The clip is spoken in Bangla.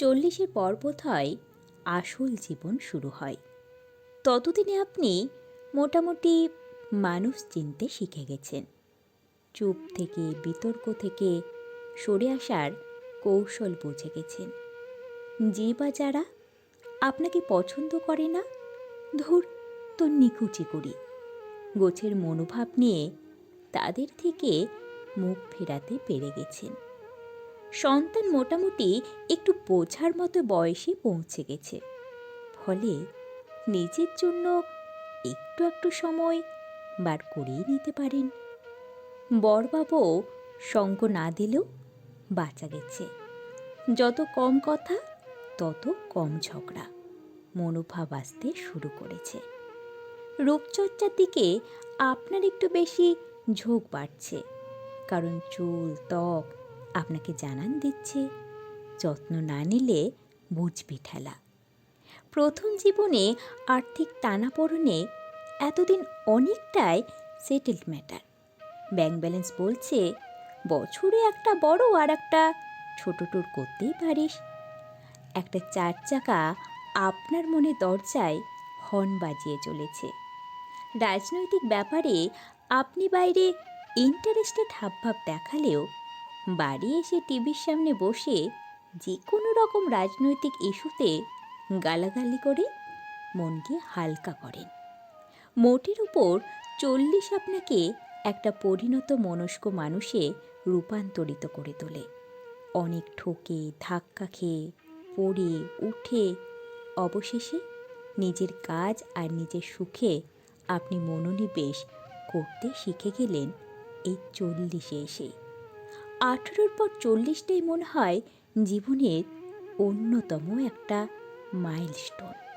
চল্লিশের পর্বত হয়, আসল জীবন শুরু হয়। ততদিনে আপনি মোটামুটি মানুষ চিনতে শিখে গেছেন। চুপ থেকে, বিতর্ক থেকে সরে আসার কৌশল বুঝে গেছেন। যে বা যারা আপনাকে পছন্দ করে না, ধুর, তো নিকুচি করি। গোছের মনোভাব নিয়ে তাদের থেকে মুখ ফেরাতে পেরে গেছেন। সন্তান মোটামুটি একটু বোঝার মতো বয়সে পৌঁছে গেছে। ফলে নিজের জন্য একটু একটু সময় বার করেই নিতে পারেন। বরবাবু সঙ্গ না দিলেও বাঁচা গেছে। যত কম কথা, তত কম ঝগড়া, মনোভাব আসতে শুরু করেছে। রূপচর্চার দিকে আপনার একটু বেশি ঝোঁক বাড়ছে, কারণ চুল, ত্বক আপনাকে জানান দিচ্ছে। যত্ন না নিলে বুঝবি ঠেলা। প্রথম জীবনে আর্থিক টানাপোড়েনে এতদিন অনেকটাই সেটেলড ম্যাটার ব্যাংক ব্যালেন্স বলছে, বছরে একটা বড় আর একটা ছোট টুর করতেই পারিস। একটা চার চাকা আপনার মনে দরজায় হর্ন বাজিয়ে চলেছে। রাজনৈতিক ব্যাপারে আপনি বাইরে ইন্টারেস্টেড হাবভাব দেখালেও বাড়ি এসে টিভির সামনে বসে যে কোনো রকম রাজনৈতিক ইস্যুতে গালাগালি করে, মনকে হালকা করেন। মোটের উপর চল্লিশ আপনাকে একটা পরিণত মনস্ক মানুষে রূপান্তরিত করে তোলে। অনেক ঠকে, ধাক্কা খেয়ে, পড়ে, উঠে, অবশেষে নিজের কাজ আর নিজের সুখে আপনি মনোনিবেশ করতে শিখে গেলেন এই চল্লিশে এসে। আঠেরোর পর চল্লিশটাই মনে হয় জীবনের অন্যতম একটা মাইলস্টোন